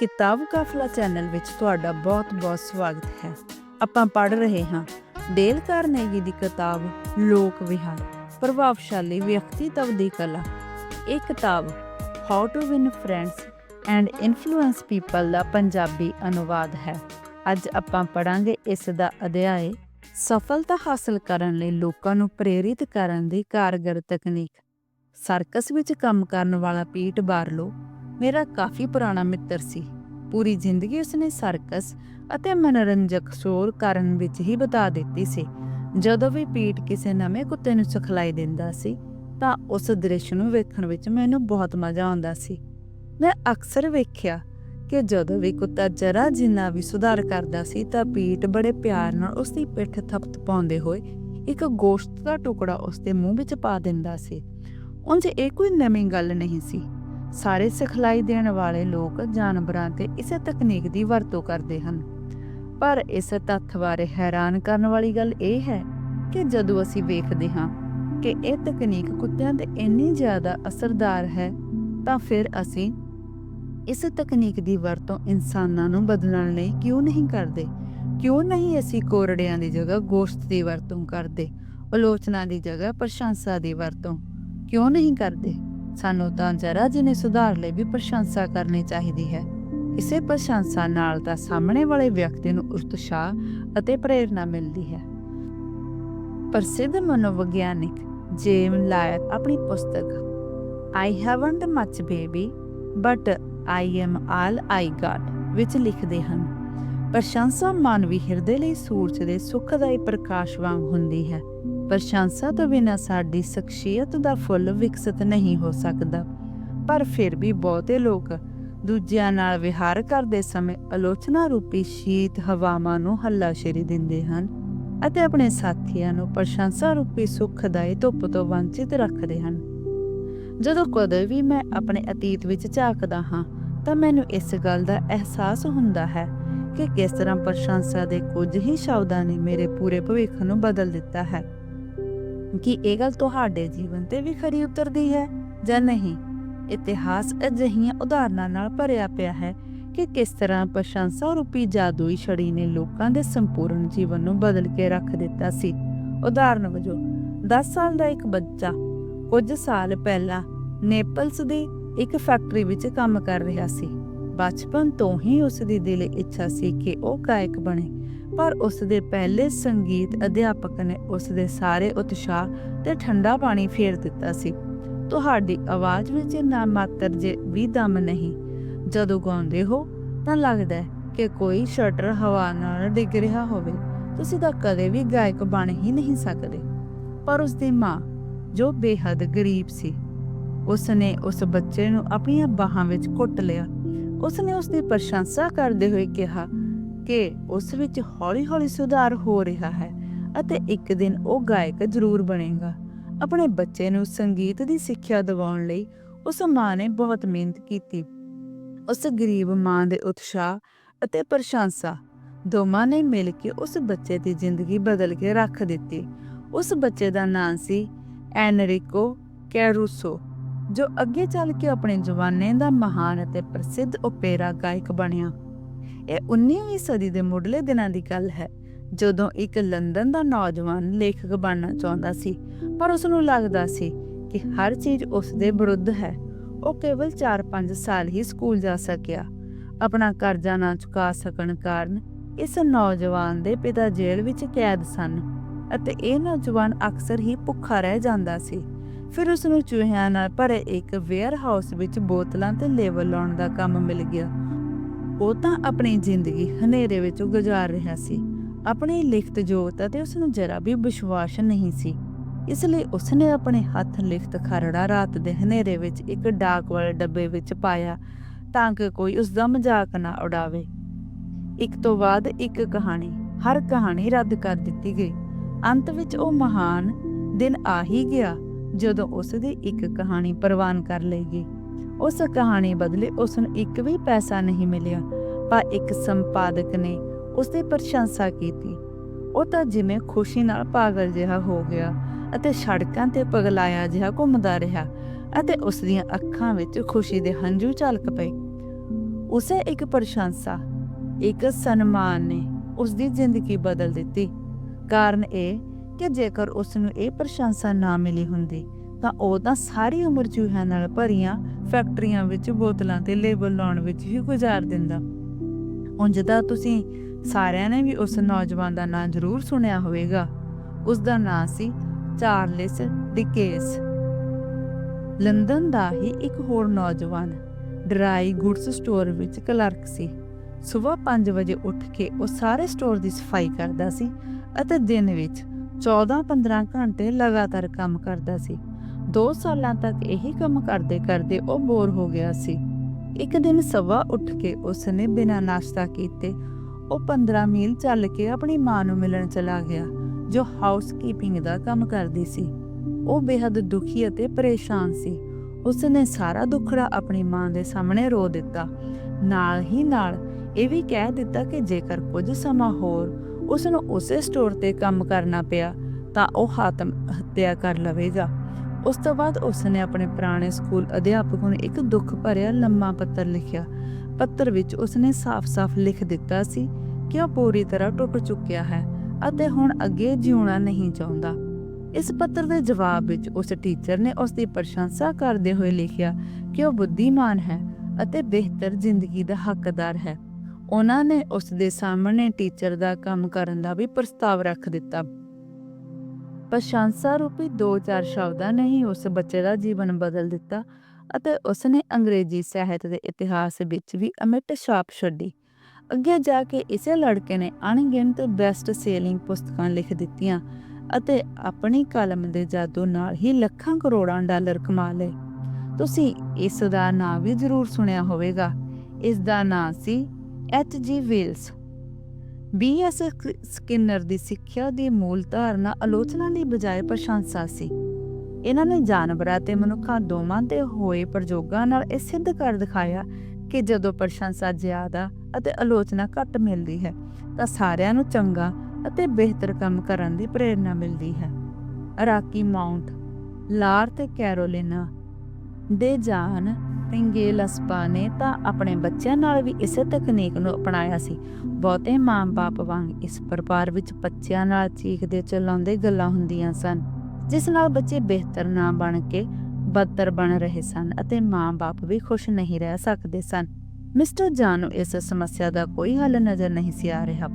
ਕਿਤਾਬ ਕਾਫਲਾ ਚੈਨਲ ਵਿੱਚ ਤੁਹਾਡਾ ਬਹੁਤ-ਬਹੁਤ ਸਵਾਗਤ ਹੈ। ਆਪਾਂ ਪੜ੍ਹ ਰਹੇ ਹਾਂ ਡੇਲ ਕਾਰਨੇਗੀ ਦੀ ਕਿਤਾਬ ਲੋਕ ਵਿਹਾਰ, ਪ੍ਰਭਾਵਸ਼ਾਲੀ ਵਿਅਕਤੀਤਵ ਦੀ ਕਲਾ। ਇਹ ਕਿਤਾਬ how to win friends and influence people ਦਾ ਪੰਜਾਬੀ ਅਨੁਵਾਦ ਹੈ। ਅੱਜ ਆਪਾਂ ਪੜਾਂਗੇ ਇਸ ਦਾ ਅਧਿਆਇ ਸਫਲਤਾ ਹਾਸਲ ਕਰਨ ਲਈ ਲੋਕਾਂ ਨੂੰ ਪ੍ਰੇਰਿਤ ਕਰਨ ਦੀ ਕਾਰਗਰ ਤਕਨੀਕ। ਸਰਕਸ ਵਿੱਚ ਕੰਮ ਕਰਨ ਵਾਲਾ ਪੀਟ ਬਾਰਲੋ ਮੇਰਾ ਕਾਫੀ ਪੁਰਾਣਾ ਮਿੱਤਰ ਸੀ। ਪੂਰੀ ਜ਼ਿੰਦਗੀ ਉਸਨੇ ਸਰਕਸ ਅਤੇ ਮਨੋਰੰਜਕ ਸ਼ੋਅ ਕਰਨ ਵਿੱਚ ਹੀ ਬਿਤਾ ਦਿੱਤੀ ਸੀ। ਜਦੋਂ ਵੀ ਪੀਟ ਕਿਸੇ ਨਵੇਂ ਕੁੱਤੇ ਨੂੰ ਸਿਖਲਾਈ ਦਿੰਦਾ ਸੀ, ਤਾਂ ਉਸ ਦ੍ਰਿਸ਼ ਨੂੰ ਵੇਖਣ ਵਿੱਚ ਮੈਨੂੰ ਬਹੁਤ ਮਜ਼ਾ ਆਉਂਦਾ ਸੀ। ਮੈਂ ਅਕਸਰ ਵੇਖਿਆ ਕਿ ਜਦੋਂ ਵੀ ਕੁੱਤਾ ਜਰਾ ਜਿੰਨਾ ਵੀ ਸੁਧਾਰ ਕਰਦਾ ਸੀ, ਤਾਂ ਪੀਟ ਬੜੇ ਪਿਆਰ ਨਾਲ ਉਸ ਦੀ ਪਿੱਠ ਥਪਥ ਪਾਉਂਦੇ ਹੋਏ ਇੱਕ ਗੋਸ਼ਤ ਦਾ ਟੁਕੜਾ ਉਸ ਦੇ ਮੂੰਹ ਵਿੱਚ ਪਾ ਦਿੰਦਾ ਸੀ। ਉਂਝ ਇਹ ਕੋਈ ਨਵੀਂ ਗੱਲ ਨਹੀਂ ਸੀ। ਸਾਰੇ ਸਿਖਲਾਈ ਦੇਣ ਵਾਲੇ ਲੋਕ ਜਾਨਵਰਾਂ ਤੇ ਇਸੇ ਤਕਨੀਕ ਦੀ ਵਰਤੋਂ ਕਰਦੇ ਹਨ। ਪਰ ਇਸ ਤੱਥ ਬਾਰੇ ਹੈਰਾਨ ਕਰਨ ਵਾਲੀ ਗੱਲ ਇਹ ਹੈ ਕਿ ਜਦੋਂ ਅਸੀਂ ਵੇਖਦੇ ਹਾਂ ਕਿ ਇਹ ਤਕਨੀਕ ਕੁੱਤਿਆਂ ਤੇ ਇੰਨੀ ਜ਼ਿਆਦਾ ਅਸਰਦਾਰ ਹੈ, ਤਾਂ ਫਿਰ ਅਸੀਂ ਇਸ ਤਕਨੀਕ ਦੀ ਵਰਤੋਂ ਇਨਸਾਨਾਂ ਨੂੰ ਬਦਲਣ ਲਈ ਕਿਉਂ ਨਹੀਂ ਕਰਦੇ? ਕਿਉਂ ਨਹੀਂ ਅਸੀਂ ਕੋਰੜਿਆਂ ਦੀ ਜਗ੍ਹਾ ਗੋਸ਼ਤ ਦੀ ਵਰਤੋਂ ਕਰਦੇ, ਆਲੋਚਨਾ ਦੀ ਜਗ੍ਹਾ ਪ੍ਰਸ਼ੰਸਾ ਦੀ ਵਰਤੋਂ ਕਿਉਂ ਨਹੀਂ ਕਰਦੇ? ਸਾਨੂੰ ਤਾਂ ਜਰਾ ਜਿਹਨੇ ਸੁਧਾਰ ਲਈ ਵੀ ਪ੍ਰਸ਼ੰਸਾ ਕਰਨੀ ਚਾਹੀਦੀ ਹੈ। ਇਸੇ ਪ੍ਰਸ਼ੰਸਾ ਨਾਲ ਤਾਂ ਸਾਹਮਣੇ ਵਾਲੇ ਵਿਅਕਤੀ ਨੂੰ ਉਤਸ਼ਾਹ ਅਤੇ ਪ੍ਰੇਰਣਾ ਮਿਲਦੀ ਹੈ। ਪ੍ਰਸਿੱਧ ਮਨੋਵਿਗਿਆਨਿਕ ਜੇਮ ਲਾਇਰ ਆਪਣੀ ਪੁਸਤਕ I haven't much baby but I am all I got ਵਿੱਚ ਲਿਖਦੇ ਹਨ। ਪ੍ਰਸ਼ੰਸਾ ਮਾਨਵੀ ਹਿਰਦੇ ਲਈ ਸੂਰਜ ਦੇ ਸੁਖਦਾਈ ਪ੍ਰਕਾਸ਼ ਵਾਂਗ ਹੁੰਦੀ ਹੈ। ਪ੍ਰਸ਼ੰਸਾ ਤੋਂ ਬਿਨਾਂ ਸਾਡੀ ਸ਼ਖਸੀਅਤ ਦਾ ਫੁੱਲ ਵਿਕਸਿਤ ਨਹੀਂ ਹੋ ਸਕਦਾ। ਪਰ ਫਿਰ ਵੀ ਬਹੁਤੇ ਲੋਕ ਦੂਜਿਆਂ ਨਾਲ ਵਿਹਾਰ ਕਰਦੇ ਸਮੇਂ ਆਲੋਚਨਾ ਰੂਪੀ ਸ਼ੀਤ ਹਵਾਵਾਂ ਨੂੰ ਹੱਲਾਸ਼ੇਰੀ ਦਿੰਦੇ ਹਨ ਅਤੇ ਆਪਣੇ ਸਾਥੀਆਂ ਨੂੰ ਪ੍ਰਸ਼ੰਸਾ ਰੂਪੀ ਸੁਖਦਾਈ ਧੁੱਪ ਤੋਂ ਵੰਚਿਤ ਰੱਖਦੇ ਹਨ। ਜਦੋਂ ਕਦੇ ਵੀ ਮੈਂ ਆਪਣੇ ਅਤੀਤ ਵਿੱਚ ਝਾਕਦਾ ਹਾਂ, ਤਾਂ ਮੈਨੂੰ ਇਸ ਗੱਲ ਦਾ ਅਹਿਸਾਸ ਹੁੰਦਾ ਹੈ ਕਿ ਕਿਸ ਤਰ੍ਹਾਂ ਪ੍ਰਸ਼ੰਸਾ ਦੇ ਕੁਝ ਹੀ ਸ਼ਬਦਾਂ ਨੇ ਮੇਰੇ ਪੂਰੇ ਭਵਿੱਖ ਨੂੰ ਬਦਲ ਦਿੱਤਾ ਹੈ। ਕਿ ਇਹ ਗੱਲ ਤੁਹਾਡੇ ਜੀਵਨ ਤੇ ਵੀ ਖਰੀ ਉਤਰਦੀ ਹੈ ਜਾਂ ਨਹੀਂ? ਇਤਿਹਾਸ ਅਜਿਹੀਆਂ ਉਦਾਹਰਨਾਂ ਨਾਲ ਭਰਿਆ ਪਿਆ ਹੈ ਕਿ ਕਿਸ ਤਰ੍ਹਾਂ ਪ੍ਰਸ਼ੰਸਾ ਰੂਪੀ ਜਾਦੂਈ ਛੜੀ ਨੇ ਲੋਕਾਂ ਦੇ ਸੰਪੂਰਨ ਜੀਵਨ ਨੂੰ ਬਦਲ ਕੇ ਰੱਖ ਦਿੱਤਾ ਸੀ। ਉਦਾਹਰਨ ਵਜੋਂ 10 ਸਾਲ ਦਾ ਇੱਕ ਬੱਚਾ ਕੁਝ ਸਾਲ ਪਹਿਲਾਂ ਨੇਪਲਸ ਦੀ ਇੱਕ ਫੈਕਟਰੀ ਵਿੱਚ ਕੰਮ ਕਰ ਰਿਹਾ ਸੀ। ਬਚਪਨ ਤੋਂ ਹੀ ਉਸ ਦੀ ਦਿਲ ਇੱਛਾ ਸੀ ਕਿ ਉਹ ਗਾਇਕ ਬਣੇ। ਪਰ ਉਸ ਦੇ ਪਹਿਲੇ ਸੰਗੀਤ ਅਧਿਆਪਕ ਨੇ ਉਸ ਦੇ ਸਾਰੇ ਉਤਸ਼ਾਹ ਤੇ ਠੰਡਾ ਪਾਣੀ ਫੇਰ ਦਿੱਤਾ ਸੀ। ਤੁਹਾਡੀ ਆਵਾਜ਼ ਵਿੱਚ ਨਾ ਮਾਤਰ ਜੇ ਵੀ ਦਮ ਨਹੀਂ। ਜਦੋਂ ਗਾਉਂਦੇ ਹੋ, ਤਾਂ ਲੱਗਦਾ ਹੈ ਕਿ ਕੋਈ ਸ਼ਟਰ ਹਵਾ ਨਾਲ ਡਿੱਗ ਰਿਹਾ ਹੋਵੇ। ਤੁਸੀਂ ਤਾਂ ਕਦੇ ਵੀ ਗਾਇਕ ਬਣ ਹੀ ਨਹੀਂ ਸਕਦੇ। ਪਰ ਉਸ ਦੀ ਮਾਂ, ਜੋ ਬੇਹੱਦ ਗਰੀਬ ਸੀ ਉਸ ਨੇ ਉਸ ਬੱਚੇ ਨੂੰ ਆਪਣੀਆਂ ਬਾਹਾਂ ਵਿੱਚ ਘੁੱਟ ਲਿਆ। ਉਸ ਨੇ ਉਸ ਦੀ ਪ੍ਰਸ਼ੰਸਾ ਕਰਦੇ ਹੋਏ ਕਿਹਾ ਕਿ ਉਸ ਵਿੱਚ ਹੌਲੀ-ਹੌਲੀ ਸੁਧਾਰ ਹੋ ਰਿਹਾ ਹੈ ਅਤੇ ਇੱਕ ਦਿਨ ਉਹ ਗਾਇਕ ਜ਼ਰੂਰ ਬਣੇਗਾ। ਆਪਣੇ ਬੱਚੇ ਨੂੰ ਸੰਗੀਤ ਦੀ ਸਿੱਖਿਆ ਦਿਵਾਉਣ ਲਈ ਉਸ ਮਾਂ ਨੇ ਬਹੁਤ ਮਿਹਨਤ ਕੀਤੀ। ਉਸ ਗਰੀਬ ਮਾਂ ਦੇ ਉਤਸ਼ਾਹ ਅਤੇ ਪ੍ਰਸ਼ੰਸਾ ਦੋਵਾਂ ਨੇ ਮਿਲ ਕੇ ਉਸ ਬੱਚੇ ਦੀ ਜ਼ਿੰਦਗੀ ਬਦਲ ਕੇ ਰੱਖ ਦਿੱਤੀ। ਉਸ ਬੱਚੇ ਦਾ ਨਾਮ ਸੀ ਐਨਰਿਕੋ ਕੈਰੂਸੋ, ਜੋ ਅੱਗੇ ਚੱਲ ਕੇ ਆਪਣੇ ਜਵਾਨੇ ਦਾ ਮਹਾਨ ਅਤੇ ਪ੍ਰਸਿੱਧ ਓਪੇਰਾ ਗਾਇਕ ਬਣਿਆ। ਇਹ 19ਵੀਂ ਸਦੀ ਦੇ ਮੁੱਢਲੇ ਦਿਨਾਂ ਦੀ ਗੱਲ ਹੈ, ਜਦੋਂ ਇੱਕ ਲੰਡਨ ਦਾ ਨੌਜਵਾਨ ਲੇਖਕ ਬਣਨਾ ਚਾਹੁੰਦਾ ਸੀ, ਪਰ ਉਸ ਨੂੰ ਲੱਗਦਾ ਸੀ ਕਿ ਹਰ ਚੀਜ਼ ਉਸ ਦੇ ਵਿਰੁੱਧ ਹੈ। ਉਹ ਕੇਵਲ 4-5 ਸਾਲ ਹੀ ਸਕੂਲ ਜਾ ਸਕਿਆ। ਆਪਣਾ ਕਰਜ਼ਾ ਨਾ ਚੁਕਾ ਸਕਣ ਕਾਰਨ ਇਸ ਨੌਜਵਾਨ ਦੇ ਪਿਤਾ ਜੇਲ੍ਹ ਵਿੱਚ ਕੈਦ ਸਨ ਅਤੇ ਇਹ ਨੌਜਵਾਨ ਅਕਸਰ ਹੀ ਭੁੱਖਾ ਰਹਿ ਜਾਂਦਾ ਸੀ। ਫਿਰ ਉਸ ਨੂੰ ਚੂਹਿਆਂ ਨਾਲ ਭਰੇ ਇੱਕ ਵੇਅਰ ਹਾਊਸ ਵਿੱਚ ਬੋਤਲਾਂ ਤੇ ਲੇਬਲ ਲਾਉਣ ਦਾ ਕੰਮ ਮਿਲ ਗਿਆ। ਉਹ ਤਾਂ ਆਪਣੀ ਜ਼ਿੰਦਗੀ ਹਨੇਰੇ ਵਿੱਚ ਗੁਜ਼ਾਰ ਰਿਹਾ ਸੀ। ਆਪਣੀ ਲਿਖਤ ਜੋਤ ਅਤੇ ਉਸ ਨੂੰ ਜਰਾ ਵੀ ਵਿਸ਼ਵਾਸ ਨਹੀਂ ਸੀ। ਇਸ ਲਈ ਉਸ ਨੇ ਆਪਣੇ ਹੱਥ ਲਿਖਤ ਖਰੜਾ ਰਾਤ ਦੇ ਹਨੇਰੇ ਵਿੱਚ ਇੱਕ ਡਾਕ ਵਾਲੇ ਡੱਬੇ ਵਿੱਚ ਪਾਇਆ ਤਾਂ ਕਿ ਕੋਈ ਉਸ ਦਾ ਮਜ਼ਾਕ ਨਾ ਉਡਾਵੇ। ਇੱਕ ਤੋਂ ਬਾਅਦ ਇੱਕ ਕਹਾਣੀ, ਹਰ ਕਹਾਣੀ ਰੱਦ ਕਰ ਦਿੱਤੀ ਗਈ। ਅੰਤ ਵਿੱਚ ਉਹ ਮਹਾਨ ਦਿਨ ਆ ਹੀ ਗਿਆ ਜਦੋਂ ਉਸ ਦੀ ਇੱਕ ਕਹਾਣੀ ਪ੍ਰਵਾਨ ਕਰ ਲਈ ਗਈ। ਉਸ ਕਹਾਣੀ ਬਦਲੇ ਉਸ ਨੂੰ ਇੱਕ ਵੀ ਪੈਸਾ ਨਹੀਂ ਮਿਲਿਆ। ਪਰ ਇੱਕ ਸੰਪਾਦਕ ਨੇ ਉਸ ਦੀ ਪ੍ਰਸ਼ੰਸਾ ਕੀਤੀ। ਉਹ ਤਾਂ ਜਿਵੇਂ ਖੁਸ਼ੀ ਨਾਲ ਪਾਗਲ ਜਿਹਾ ਹੋ ਗਿਆ ਅਤੇ ਸੜਕਾਂ ਤੇ ਪਗਲਾਇਆ ਜਿਹਾ ਘੁੰਮਦਾ ਰਿਹਾ ਅਤੇ ਉਸ ਦੀਆਂ ਅੱਖਾਂ ਵਿੱਚ ਖੁਸ਼ੀ ਦੇ ਹੰਝੂ ਝਲਕ ਪਏ। ਉਸੇ ਇੱਕ ਪ੍ਰਸ਼ੰਸਾ, ਇੱਕ ਸਨਮਾਨ ਨੇ ਉਸ ਦੀ ਜ਼ਿੰਦਗੀ ਬਦਲ ਦਿੱਤੀ। ਕਾਰਨ ਇਹ ਕਿ ਜੇਕਰ ਉਸ ਨੂੰ ਇਹ ਪ੍ਰਸ਼ੰਸਾ ਨਾ ਮਿਲੀ ਹੁੰਦੀ, ਤਾਂ ਉਹ ਤਾਂ ਸਾਰੀ ਉਮਰ ਚੂਹਿਆਂ ਨਾਲ ਭਰੀਆਂ ਫੈਕਟਰੀਆਂ ਵਿੱਚ ਬੋਤਲਾਂ ਤੇ ਲੇਬਲ ਲਾਉਣ ਵਿੱਚ ਹੀ ਗੁਜ਼ਾਰ ਦਿੰਦਾ। ਉਂਝ ਤਾਂ ਤੁਸੀਂ ਸਾਰਿਆਂ ਨੇ ਵੀ ਉਸ ਨੌਜਵਾਨ ਦਾ ਨਾਂ ਜ਼ਰੂਰ ਸੁਣਿਆ ਹੋਵੇਗਾ। ਉਸ ਦਾ ਨਾਂ ਸੀ ਚਾਰਲਿਸ ਡਿਕੇਸ। ਲੰਡਨ ਦਾ ਹੀ ਇੱਕ ਹੋਰ ਨੌਜਵਾਨ ਡਰਾਈ ਗੁੱਡਸ ਸਟੋਰ ਵਿੱਚ ਕਲਰਕ ਸੀ। ਸਵੇਰ 5 ਵਜੇ ਉੱਠ ਕੇ ਉਹ ਸਾਰੇ ਸਟੋਰ ਦੀ ਸਫ਼ਾਈ ਕਰਦਾ ਸੀ ਅਤੇ ਦਿਨ ਵਿੱਚ 14-15 ਘੰਟੇ ਲਗਾਤਾਰ ਕੰਮ ਕਰਦਾ ਸੀ। 2 ਸਾਲਾਂ ਤੱਕ ਇਹੀ ਕੰਮ ਕਰਦੇ ਕਰਦੇ ਉਹ ਬੋਰ ਹੋ ਗਿਆ ਸੀ। ਇੱਕ ਦਿਨ ਸਵਾ ਉੱਠ ਕੇ ਉਸਨੇ ਬਿਨਾਂ ਨਾਸ਼ਤਾ ਕੀਤੇ ਉਹ 15 ਮੀਲ ਚੱਲ ਕੇ ਆਪਣੀ ਮਾਂ ਨੂੰ ਮਿਲਣ ਚਲਾ ਗਿਆ, ਜੋ ਹਾਊਸਕੀਪਿੰਗ ਦਾ ਕੰਮ ਕਰਦੀ ਸੀ। ਉਹ ਬੇहद ਦੁਖੀ ਅਤੇ ਪਰੇਸ਼ਾਨ ਸੀ। ਉਸਨੇ ਸਾਰਾ ਦੁੱਖੜਾ ਆਪਣੀ ਮਾਂ ਦੇ ਸਾਹਮਣੇ ਰੋ ਦਿੱਤਾ। ਨਾਲ ਹੀ ਨਾਲ ਇਹ ਵੀ ਕਹਿ ਦਿੱਤਾ ਕਿ ਜੇਕਰ ਕੁਝ ਸਮਾਂ ਹੋਰ ਉਸ ਨੂੰ ਉਸੇ ਸਟੋਰ ਤੇ ਕੰਮ ਕਰਨਾ ਪਿਆ, ਤਾਂ ਉਹ ਆਤਮ ਹੱਤਿਆ ਕਰ ਲਵੇਗਾ। ਉਸ ਤੋਂ ਬਾਅਦ ਉਸਨੇ ਆਪਣੇ ਪੁਰਾਣੇ ਸਕੂਲ ਅਧਿਆਪਕ ਨੂੰ ਇੱਕ ਦੁੱਖ ਭਰਿਆ ਲੰਮਾ ਪੱਤਰ ਲਿਖਿਆ। ਪੱਤਰ ਵਿੱਚ ਉਸਨੇ ਸਾਫ਼-ਸਾਫ਼ ਲਿਖ ਦਿੱਤਾ ਸੀ ਕਿ ਉਹ ਪੂਰੀ ਤਰ੍ਹਾਂ ਟੁੱਟ ਚੁੱਕਿਆ ਹੈ ਅਤੇ ਹੁਣ ਅੱਗੇ ਜਿਉਣਾ ਨਹੀਂ ਚਾਹੁੰਦਾ? ਇਸ ਪੱਤਰ ਦੇ ਜਵਾਬ ਵਿੱਚ ਉਸ ਟੀਚਰ ਨੇ ਉਸ ਦੀ ਪ੍ਰਸ਼ੰਸਾ ਕਰਦੇ ਹੋਏ ਲਿਖਿਆ ਕਿ ਉਹ ਬੁੱਧੀਮਾਨ ਹੈ ਅਤੇ ਬਿਹਤਰ ਜ਼ਿੰਦਗੀ ਦਾ ਹੱਕਦਾਰ ਹੈ। ਉਹਨਾਂ ਨੇ ਉਸ ਦੇ ਸਾਹਮਣੇ ਟੀਚਰ ਦਾ ਕੰਮ ਕਰਨ ਦਾ ਵੀ ਪ੍ਰਸਤਾਵ ਰੱਖ ਦਿੱਤਾ। ਪ੍ਰਸ਼ੰਸਾ ਰੂਪੀ ਦੋ ਚਾਰ ਸ਼ਬਦਾਂ ਨੇ ਹੀ ਉਸ ਬੱਚੇ ਦਾ ਜੀਵਨ ਬਦਲ ਦਿੱਤਾ ਅਤੇ ਉਸ ਨੇ ਅੰਗਰੇਜ਼ੀ ਸਾਹਿਤ ਦੇ ਇਤਿਹਾਸ ਵਿੱਚ ਵੀ ਅਮਿਟ ਛਾਪ ਛੱਡੀ। ਅੱਗੇ ਜਾ ਕੇ ਇਸੇ ਲੜਕੇ ਨੇ ਅਣਗਿਣਤ ਬੈਸਟ ਸੇਲਿੰਗ ਪੁਸਤਕਾਂ ਲਿਖ ਦਿੱਤੀਆਂ ਅਤੇ ਆਪਣੀ ਕਲਮ ਦੇ ਜਾਦੂ ਨਾਲ ਹੀ ਲੱਖਾਂ ਕਰੋੜਾਂ ਡਾਲਰ ਕਮਾ ਲਏ। ਤੁਸੀਂ ਇਸ ਦਾ ਨਾਂ ਵੀ ਜ਼ਰੂਰ ਸੁਣਿਆ ਹੋਵੇਗਾ। ਇਸ ਦਾ ਨਾਮ ਸੀ H G Wells. B S Skinner ਦੀ ਸਿੱਖਿਆ ਦੀ ਮੂਲ ਧਾਰਨਾ ਆਲੋਚਨਾ ਦੀ ਬਜਾਏ ਪ੍ਰਸ਼ੰਸਾ ਸੀ। ਇਹਨਾਂ ਨੇ ਜਾਨਵਰਾਂ ਤੇ ਮਨੁੱਖਾਂ ਦੋਵਾਂ ਤੇ ਹੋਏ ਪ੍ਰਯੋਗਾਂ ਨਾਲ ਇਹ ਸਿੱਧ ਕਰ ਦਿਖਾਇਆ ਕਿ ਜਦੋਂ ਪ੍ਰਸ਼ੰਸਾ ਜ਼ਿਆਦਾ ਅਤੇ ਆਲੋਚਨਾ ਘੱਟ ਮਿਲਦੀ ਹੈ, ਤਾਂ ਸਾਰਿਆਂ ਨੂੰ ਚੰਗਾ ਅਤੇ ਬਿਹਤਰ ਕੰਮ ਕਰਨ ਦੀ ਪ੍ਰੇਰਣਾ ਮਿਲਦੀ ਹੈ। ਰਾਕੀ ਮਾਉਂਟ ਲਾਰ ਤੇ ਕੈਰੋਲਿਨਾ ਦੇ ਜਾਨ ਪਿੰਗੇਲਸਪਾ ਨੇ ਤਾਂ ਆਪਣੇ ਬੱਚਿਆਂ ਨਾਲ ਵੀ ਇਸੇ ਤਕਨੀਕ ਨੂੰ ਅਪਣਾਇਆ ਸੀ। ਬਹੁਤੇ ਮਾਂ-ਬਾਪ ਵਾਂਗ ਇਸ ਪਰਿਵਾਰ ਵਿੱਚ ਬੱਚਿਆਂ ਨਾਲ ਚੀਖਦੇ ਚਲਾਉਂਦੇ ਗੱਲਾਂ ਹੁੰਦੀਆਂ ਸਨ, ਜਿਸ ਨਾਲ ਬੱਚੇ ਬਿਹਤਰ ਨਾ ਬਣ ਕੇ ਬਦਤਰ ਬਣ ਰਹੇ ਸਨ ਅਤੇ ਮਾਂ-ਬਾਪ ਵੀ ਖੁਸ਼ ਨਹੀਂ ਰਹਿ ਸਕਦੇ ਸਨ। ਮਿਸਟਰ ਜਾਨ ਨੂੰ ਇਸ ਸਮੱਸਿਆ ਦਾ ਕੋਈ ਹੱਲ ਨਜ਼ਰ ਨਹੀਂ ਸੀ ਆ ਰਿਹਾ।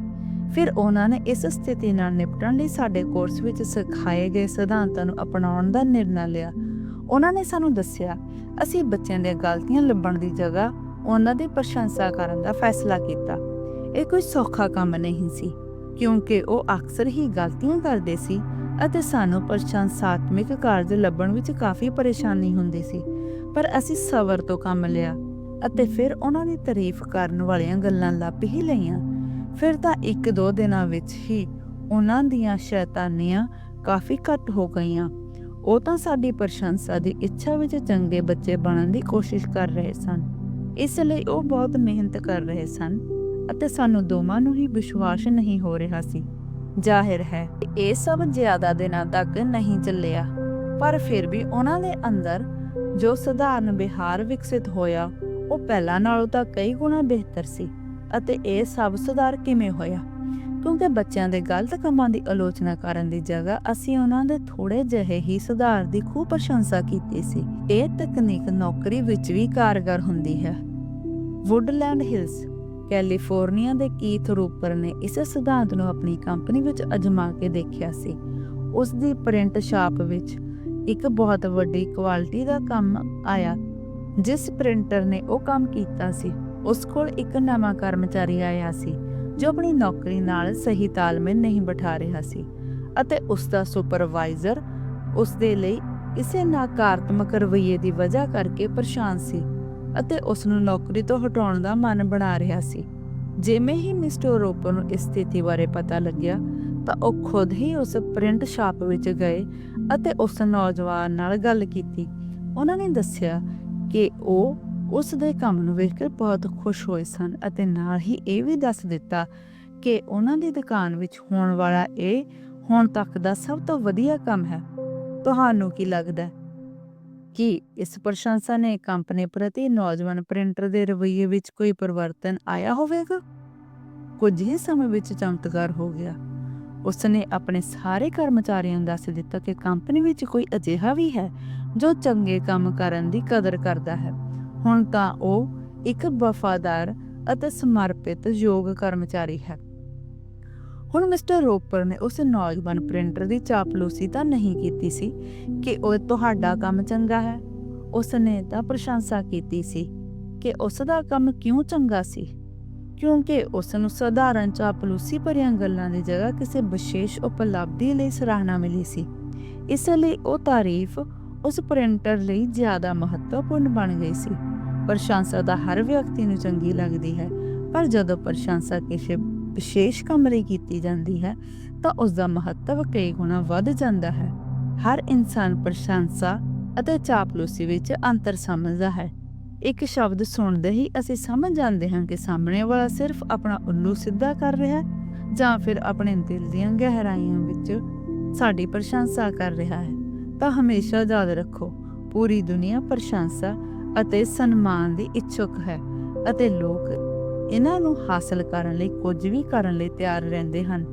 ਫਿਰ ਉਹਨਾਂ ਨੇ ਇਸ ਸਥਿਤੀ ਨਾਲ ਨਿਪਟਣ ਲਈ ਸਾਡੇ ਕੋਰਸ ਵਿੱਚ ਸਿਖਾਏ ਗਏ ਸਿਧਾਂਤਾਂ ਨੂੰ ਅਪਣਾਉਣ ਦਾ ਨਿਰਣਾ ਲਿਆ। ਉਹਨਾਂ ਨੇ ਸਾਨੂੰ ਦੱਸਿਆ, ਅਸੀਂ ਬੱਚਿਆਂ ਦੀਆਂ ਗਲਤੀਆਂ ਲੱਭਣ ਦੀ ਜਗ੍ਹਾ ਉਹਨਾਂ ਦੀ ਪ੍ਰਸ਼ੰਸਾ ਕਰਨ ਦਾ ਫੈਸਲਾ ਕੀਤਾ। ਇਹ ਕੋਈ ਸੌਖਾ ਕੰਮ ਨਹੀਂ ਸੀ, ਕਿਉਂਕਿ ਉਹ ਅਕਸਰ ਹੀ ਗਲਤੀਆਂ ਕਰਦੇ ਸੀ ਅਤੇ ਸਾਨੂੰ ਪ੍ਰਸ਼ੰਸਾਤਮਕ ਕਾਰਜ ਲੱਭਣ ਵਿੱਚ ਕਾਫੀ ਪਰੇਸ਼ਾਨੀ ਹੁੰਦੀ ਸੀ। ਪਰ ਅਸੀਂ ਸਬਰ ਤੋਂ ਕੰਮ ਲਿਆ ਅਤੇ ਫਿਰ ਉਹਨਾਂ ਦੀ ਤਾਰੀਫ ਕਰਨ ਵਾਲੀਆਂ ਗੱਲਾਂ ਲੱਭ ਹੀ ਲਈਆਂ। ਫਿਰ ਤਾਂ ਇੱਕ ਦੋ ਦਿਨਾਂ ਵਿੱਚ ਹੀ ਉਹਨਾਂ ਦੀਆਂ ਸ਼ੈਤਾਨੀਆਂ ਕਾਫੀ ਘੱਟ ਹੋ ਗਈਆਂ। ਉਹ ਤਾਂ ਸਾਡੀ ਪ੍ਰਸ਼ੰਸਾ ਦੀ ਇੱਛਾ ਵਿੱਚ ਚੰਗੇ ਬੱਚੇ ਬਣਨ ਦੀ ਕੋਸ਼ਿਸ਼ ਕਰ ਰਹੇ ਸਨ। ਇਸ ਲਈ ਉਹ ਬਹੁਤ ਮਿਹਨਤ ਕਰ ਰਹੇ ਸਨ ਅਤੇ ਸਾਨੂੰ ਦੋਵਾਂ ਨੂੰ ਹੀ ਵਿਸ਼ਵਾਸ ਨਹੀਂ ਹੋ ਰਿਹਾ ਸੀ। ਜ਼ਾਹਿਰ ਹੈ, ਇਹ ਸਭ ਜ਼ਿਆਦਾ ਦਿਨਾਂ ਤੱਕ ਨਹੀਂ ਚੱਲਿਆ, ਪਰ ਫਿਰ ਵੀ ਉਹਨਾਂ ਦੇ ਅੰਦਰ ਜੋ ਸਧਾਰਨ ਵਿਹਾਰ ਵਿਕਸਿਤ ਹੋਇਆ, ਉਹ ਪਹਿਲਾਂ ਨਾਲੋਂ ਤਾਂ ਕਈ ਗੁਣਾ ਬਿਹਤਰ ਸੀ ਅਤੇ ਇਹ ਸਭ ਸੁਧਾਰ ਕਿਵੇਂ ਹੋਇਆ? ਕਿਉਂਕਿ ਬੱਚਿਆਂ ਦੇ ਗਲਤ ਕੰਮਾਂ ਦੀ ਆਲੋਚਨਾ ਕਰਨ ਦੀ ਜਗ੍ਹਾ ਅਸੀਂ ਉਹਨਾਂ ਦੇ ਥੋੜੇ ਜਿਹੇ ਹੀ ਸੁਧਾਰ ਦੀ ਖੂਬ ਪ੍ਰਸ਼ੰਸਾ ਕੀਤੀ ਸੀ। ਇਹ ਤਕਨੀਕ ਨੌਕਰੀ ਵਿੱਚ ਵੀ ਕਾਰਗਰ ਹੁੰਦੀ ਹੈ। ਵੁੱਡਲੈਂਡ ਹਿਲਸ, ਕੈਲੀਫੋਰਨੀਆ ਦੇ ਕੀਥ ਰੂਪਰ ਨੇ ਇਸ ਸਿਧਾਂਤ ਨੂੰ ਆਪਣੀ ਕੰਪਨੀ ਵਿੱਚ ਅਜਮਾ ਕੇ ਦੇਖਿਆ ਸੀ। ਉਸ ਦੀ ਪ੍ਰਿੰਟ ਸ਼ਾਪ ਵਿੱਚ ਇੱਕ ਬਹੁਤ ਵੱਡੀ ਕੁਆਲਿਟੀ ਦਾ ਕੰਮ ਆਇਆ, ਜਿਸ ਪ੍ਰਿੰਟਰ ਨੇ ਉਹ ਕੰਮ ਕੀਤਾ ਸੀ। ਉਸ ਕੋਲ ਇੱਕ ਨਵਾਂ ਕਰਮਚਾਰੀ ਆਇਆ ਸੀ। ਜੋ ਆਪਣੀ ਨੌਕਰੀ ਨਾਲ ਸਹੀ ਤਾਲਮੇਲ ਨਹੀਂ ਬਿਠਾ ਰਿਹਾ ਸੀ ਅਤੇ ਉਸ ਦਾ ਸੁਪਰਵਾਈਜ਼ਰ ਉਸ ਦੇ ਲਈ ਇਸੇ ਨਕਾਰਾਤਮਕ ਰਵੱਈਏ ਦੀ ਵਜ੍ਹਾ ਕਰਕੇ ਪਰੇਸ਼ਾਨ ਸੀ ਅਤੇ ਉਸ ਨੂੰ ਨੌਕਰੀ ਤੋਂ ਹਟਾਉਣ ਦਾ ਮਨ ਬਣਾ ਰਿਹਾ ਸੀ। ਜਿਵੇਂ ਹੀ ਮਿਸਟਰ ਰੋਪਰ ਨੂੰ ਇਸ ਸਥਿਤੀ ਬਾਰੇ ਪਤਾ ਲੱਗਿਆ, ਤਾਂ ਉਹ ਖੁਦ ਹੀ ਉਸ ਪ੍ਰਿੰਟ ਸ਼ਾਪ ਵਿੱਚ ਗਏ ਅਤੇ ਉਸ ਨੌਜਵਾਨ ਨਾਲ ਗੱਲ ਕੀਤੀ। ਉਹਨਾਂ ਨੇ ਦੱਸਿਆ ਕਿ ਉਹ ਉਸ ਦੇ ਕੰਮ ਨੂੰ ਵੇਖ ਕੇ ਬਹੁਤ ਖੁਸ਼ ਹੋਏ ਸਨ ਅਤੇ ਨਾਲ ਹੀ ਇਹ ਵੀ ਦੱਸ ਦਿੱਤਾ ਕਿ ਉਹਨਾਂ ਦੀ ਦੁਕਾਨ ਵਿੱਚ ਹੋਣ ਵਾਲਾ ਇਹ ਹੁਣ ਤੱਕ ਦਾ ਸਭ ਤੋਂ ਵਧੀਆ ਕੰਮ ਹੈ। ਤੁਹਾਨੂੰ ਕੀ ਲੱਗਦਾ ਹੈ? ਇਸ ਪ੍ਰਸ਼ੰਸਾ ਨੇ ਕੰਪਨੀ ਪ੍ਰਤੀ ਨੌਜਵਾਨ ਪ੍ਰਿੰਟਰ ਦੇ ਰਵੱਈਏ ਵਿੱਚ ਕੋਈ ਪਰਿਵਰਤਨ ਆਇਆ ਹੋਵੇਗਾ? ਕੁਝ ਹੀ ਸਮੇਂ ਵਿੱਚ ਚਮਤਕਾਰ ਹੋ ਗਿਆ। ਉਸਨੇ ਆਪਣੇ ਸਾਰੇ ਕਰਮਚਾਰੀਆਂ ਨੂੰ ਦੱਸ ਦਿੱਤਾ ਕਿ ਕੰਪਨੀ ਵਿੱਚ ਕੋਈ ਅਜਿਹਾ ਵੀ ਹੈ ਜੋ ਚੰਗੇ ਕੰਮ ਕਰਨ ਦੀ ਕਦਰ ਕਰਦਾ ਹੈ। ਹੁਣ ਤਾਂ ਉਹ ਇੱਕ ਵਫਾਦਾਰ ਅਤੇ ਸਮਰਪਿਤ ਯੋਗ ਕਰਮਚਾਰੀ ਹੈ। ਹੁਣ ਮਿਸਟਰ ਰੋਪਰ ਨੇ ਉਸ ਨੌਜਵਾਨ ਪ੍ਰਿੰਟਰ ਦੀ ਚਾਪਲੂਸੀ ਤਾਂ ਨਹੀਂ ਕੀਤੀ ਸੀ ਕਿ ਉਹ ਤੁਹਾਡਾ ਕੰਮ ਚੰਗਾ ਹੈ। ਉਸ ਨੇ ਤਾਂ ਪ੍ਰਸ਼ੰਸਾ ਕੀਤੀ ਸੀ ਕਿ ਉਸ ਦਾ ਕੰਮ ਕਿਉਂ ਚੰਗਾ ਸੀ, ਕਿਉਂਕਿ ਉਸ ਨੂੰ ਸਧਾਰਨ ਚਾਪਲੂਸੀ ਭਰੀਆਂ ਗੱਲਾਂ ਦੀ ਜਗ੍ਹਾ ਕਿਸੇ ਵਿਸ਼ੇਸ਼ ਉਪਲਬਧੀ ਲਈ ਸਰਾਹਨਾ ਮਿਲੀ ਸੀ। ਇਸ ਲਈ ਉਹ ਤਾਰੀਫ ਉਸ ਪ੍ਰਿੰਟਰ ਲਈ ਜ਼ਿਆਦਾ ਮਹੱਤਵਪੂਰਨ ਬਣ ਗਈ ਸੀ। ਪ੍ਰਸ਼ੰਸਾ ਤਾਂ ਹਰ ਵਿਅਕਤੀ ਨੂੰ ਚੰਗੀ ਲੱਗਦੀ ਹੈ, ਪਰ ਜਦੋਂ ਪ੍ਰਸ਼ੰਸਾ ਕਿਸੇ ਵਿਸ਼ੇਸ਼ ਕੰਮ ਲਈ ਕੀਤੀ ਜਾਂਦੀ ਹੈ, ਤਾਂ ਉਸ ਦਾ ਮਹੱਤਵ ਕਈ ਗੁਣਾ ਵੱਧ ਜਾਂਦਾ ਹੈ। ਹਰ ਇਨਸਾਨ ਪ੍ਰਸ਼ੰਸਾ ਅਤੇ ਚਾਪਲੂਸੀ ਵਿੱਚ ਅੰਤਰ ਸਮਝਦਾ ਹੈ। ਇੱਕ ਸ਼ਬਦ ਸੁਣਦੇ ਹੀ ਅਸੀਂ ਸਮਝ ਜਾਂਦੇ ਹਾਂ ਕਿ ਸਾਹਮਣੇ ਵਾਲਾ ਸਿਰਫ ਆਪਣਾ ਉੱਲੂ ਸਿੱਧਾ ਕਰ ਰਿਹਾ ਹੈ ਜਾਂ ਫਿਰ ਆਪਣੇ ਦਿਲ ਦੀਆਂ ਗਹਿਰਾਈਆਂ ਵਿੱਚ ਸਾਡੀ ਪ੍ਰਸ਼ੰਸਾ ਕਰ ਰਿਹਾ ਹੈ। ਤਾਂ ਹਮੇਸ਼ਾ ਯਾਦ ਰੱਖੋ, ਪੂਰੀ ਦੁਨੀਆ ਪ੍ਰਸ਼ੰਸਾ ਅਤੇ ਸਨਮਾਨ ਦੀ ਇੱਛੁਕ ਹੈ ਅਤੇ ਲੋਕ ਇਹਨਾਂ ਨੂੰ ਹਾਸਲ ਕਰਨ ਲਈ ਕੁਝ ਵੀ ਕਰਨ ਲਈ ਤਿਆਰ ਰਹਿੰਦੇ ਹਨ,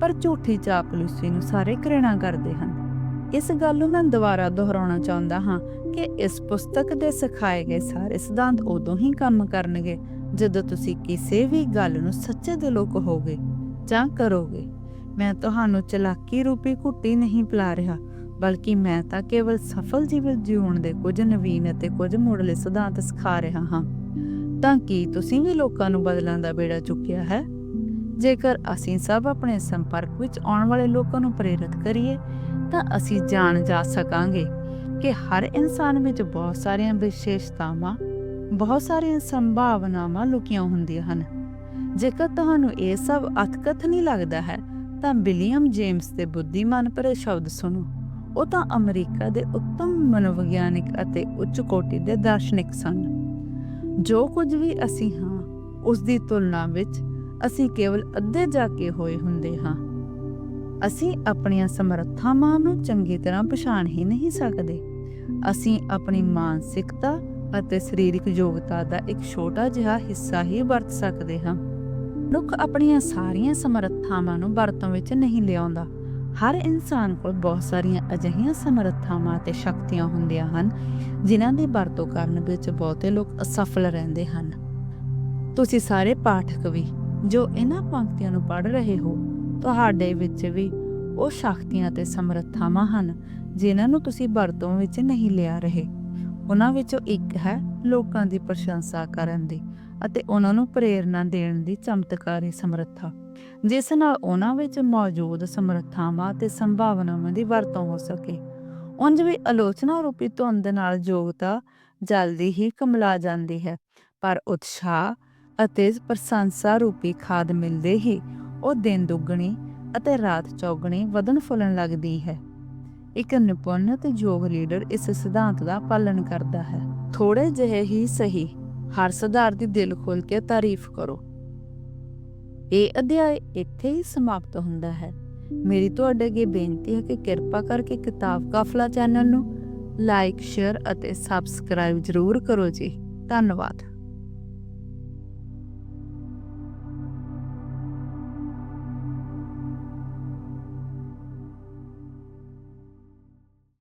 ਪਰ ਝੂਠੀ ਚਾਪਲੂਸੀ ਨੂੰ ਸਾਰੇ ਘ੍ਰਿਣਾ ਕਰਦੇ ਹਨ। ਇਸ ਗੱਲ ਨੂੰ ਮੈਂ ਦੁਬਾਰਾ ਦੁਹਰਾਉਣਾ ਚਾਹੁੰਦਾ ਹਾਂ ਕਿ ਇਸ ਪੁਸਤਕ ਦੇ ਸਿਖਾਏ ਗਏ ਸਾਰੇ ਸਿਧਾਂਤ ਉਦੋਂ ਹੀ ਕੰਮ ਕਰਨਗੇ ਜਦੋਂ ਤੁਸੀਂ ਕਿਸੇ ਵੀ ਗੱਲ ਨੂੰ ਸੱਚੇ ਦਿਲੋਂ ਕਹੋਗੇ ਜਾਂ ਕਰੋਗੇ। ਮੈਂ ਤੁਹਾਨੂੰ ਚਲਾਕੀ ਰੂਪੀ ਘੁੱਟੀ ਨਹੀਂ ਪਿਲਾ ਰਿਹਾ। ਬਲਕਿ ਮੈਂ ਤਾਂ ਕੇਵਲ ਸਫਲ ਜੀਵਨ ਜਿਉਣ ਦੇ ਕੁਝ ਨਵੀਨ ਅਤੇ ਕੁਝ ਮੁੱਢਲੇ ਸਿਧਾਂਤ ਸਿਖਾ ਰਿਹਾ ਹਾਂ। ਤਾਂ ਕਿ ਤੁਸੀਂ ਵੀ ਲੋਕਾਂ ਨੂੰ ਬਦਲਣ ਦਾ ਬੇੜਾ ਚੁੱਕਿਆ ਹੈ? ਜੇਕਰ ਅਸੀਂ ਸਭ ਆਪਣੇ ਸੰਪਰਕ ਵਿੱਚ ਆਉਣ ਵਾਲੇ ਲੋਕਾਂ ਨੂੰ ਪ੍ਰੇਰਿਤ ਕਰੀਏ, ਤਾਂ ਅਸੀਂ ਜਾਣ ਜਾ ਸਕਾਂਗੇ ਕਿ ਹਰ ਇਨਸਾਨ ਵਿੱਚ ਬਹੁਤ ਸਾਰੀਆਂ ਵਿਸ਼ੇਸ਼ਤਾਵਾਂ, ਬਹੁਤ ਸਾਰੀਆਂ ਸੰਭਾਵਨਾਵਾਂ ਲੁਕੀਆਂ ਹੁੰਦੀਆਂ ਹਨ। ਜੇਕਰ ਤੁਹਾਨੂੰ ਇਹ ਸਭ ਅਤਕਥ ਨਹੀਂ ਲੱਗਦਾ ਹੈ, ਤਾਂ ਵਿਲੀਅਮ ਜੇਮਸ ਦੇ ਬੁੱਧੀਮਾਨ ਭਰੇ ਸ਼ਬਦ ਸੁਣੋ। ਉਹ ਤਾਂ ਅਮਰੀਕਾ ਦੇ ਉੱਤਮ ਮਨੋਵਿਗਿਆਨਿਕ ਅਤੇ ਉੱਚ ਕੋਟੀ ਦੇ ਦਾਰਸ਼ਨਿਕ ਸਨ। ਜੋ ਕੁਝ ਵੀ ਅਸੀਂ ਹਾਂ ਉਸ ਦੀ ਤੁਲਨਾ ਵਿੱਚ ਅਸੀਂ ਕੇਵਲ ਅੱਧੇ ਜਾ ਕੇ ਹੋਏ ਹੁੰਦੇ ਹਾਂ। ਅਸੀਂ ਆਪਣੀਆਂ ਸਮਰੱਥਾਵਾਂ ਨੂੰ ਚੰਗੀ ਤਰ੍ਹਾਂ ਪਛਾਣ ਹੀ ਨਹੀਂ ਸਕਦੇ। ਅਸੀਂ ਆਪਣੀ ਮਾਨਸਿਕਤਾ ਅਤੇ ਸਰੀਰਕ ਯੋਗਤਾ ਦਾ ਇੱਕ ਛੋਟਾ ਜਿਹਾ ਹਿੱਸਾ ਹੀ ਵਰਤ ਸਕਦੇ ਹਾਂ। ਮਨੁੱਖ ਆਪਣੀਆਂ ਸਾਰੀਆਂ ਸਮਰੱਥਾਵਾਂ ਨੂੰ ਵਰਤੋਂ ਵਿੱਚ ਨਹੀਂ ਲਿਆਉਂਦਾ। ਹਰ ਇਨਸਾਨ ਕੋਲ ਬਹੁਤ ਸਾਰੀਆਂ ਅਜਿਹੀਆਂ ਸਮਰੱਥਾਵਾਂ ਤੇ ਸ਼ਕਤੀਆਂ ਹੁੰਦੀਆਂ ਹਨ, ਜਿਨ੍ਹਾਂ ਦੀ ਵਰਤੋਂ ਕਰਨ ਵਿੱਚ ਬਹੁਤੇ ਲੋਕ ਅਸਫਲ ਰਹਿੰਦੇ ਹਨ। ਤੁਸੀਂ ਸਾਰੇ ਪਾਠਕ ਵੀ, ਜੋ ਇਹਨਾਂ ਪੰਕਤੀਆਂ ਨੂੰ ਪੜ੍ਹ ਰਹੇ ਹੋ, ਤੁਹਾਡੇ ਵਿੱਚ ਵੀ ਉਹ ਸ਼ਕਤੀਆਂ ਤੇ ਸਮਰੱਥਾਵਾਂ ਹਨ, ਜਿਨ੍ਹਾਂ ਨੂੰ ਤੁਸੀਂ ਵਰਤੋਂ ਵਿੱਚ ਨਹੀਂ ਲਿਆ ਰਹੇ। ਉਹਨਾਂ ਵਿੱਚੋਂ ਇੱਕ ਹੈ ਲੋਕਾਂ ਦੀ ਪ੍ਰਸ਼ੰਸਾ ਕਰਨ ਦੀ। ਅਤੇ ਉਹਨਾਂ ਨੂੰ ਪ੍ਰੇਰਣਾ ਦੇਣ ਦੀ ਚਮਤਕਾਰੀ ਸਮਰੱਥਾ। ਜਿਸ ਨਾਲ ਉਹਨਾਂ ਵਿੱਚ ਮੌਜੂਦ ਸਮਰੱਥਾਵਾਂ ਤੇ ਸੰਭਾਵਨਾਵਾਂ ਦੀ ਵਰਤੋਂ ਹੋ ਸਕੇ। ਉਂਝ ਵੀ ਆਲੋਚਨਾ ਰੂਪੀ ਧੁੰਦ ਨਾਲ ਯੋਗਤਾ ਜਲਦੀ ਹੀ ਕਮਲਾ ਜਾਂਦੀ ਹੈ, ਪਰ ਉਤਸ਼ਾਹ ਅਤੇ ਪ੍ਰਸ਼ੰਸਾ ਰੂਪੀ ਖਾਦ ਮਿਲਦੇ ਹੀ ਉਹ ਦਿਨ ਦੁੱਗਣੀ ਅਤੇ ਰਾਤ ਚੌਗਣੀ ਵਧਣ ਫੁੱਲਣ ਲੱਗਦੀ ਹੈ। ਇੱਕ ਨਿਪੁੰਨ ਤੇ ਯੋਗ ਲੀਡਰ ਇਸ ਸਿਧਾਂਤ ਦਾ ਪਾਲਣ ਕਰਦਾ ਹੈ। ਥੋੜੇ ਜਿਹੇ ਹੀ ਸਹੀ ਹਰ ਸੁਧਾਰ ਦੀ ਦਿਲ ਖੋਲ ਕੇ ਤਾਰੀਫ ਕਰੋ। ਇਹ ਅਧਿਆਇ ਇੱਥੇ ਹੀ ਸਮਾਪਤ ਹੁੰਦਾ ਹੈ। ਮੇਰੀ ਤੁਹਾਡੇ ਅੱਗੇ ਬੇਨਤੀ ਹੈ ਕਿ ਕਿਰਪਾ ਕਰਕੇ ਕਿਤਾਬ ਕਾਫਲਾ ਚੈਨਲ ਨੂੰ ਲਾਈਕ, ਸ਼ੇਅਰ ਅਤੇ ਸਬਸਕ੍ਰਾਈਬ ਜ਼ਰੂਰ ਕਰੋ ਜੀ। ਧੰਨਵਾਦ।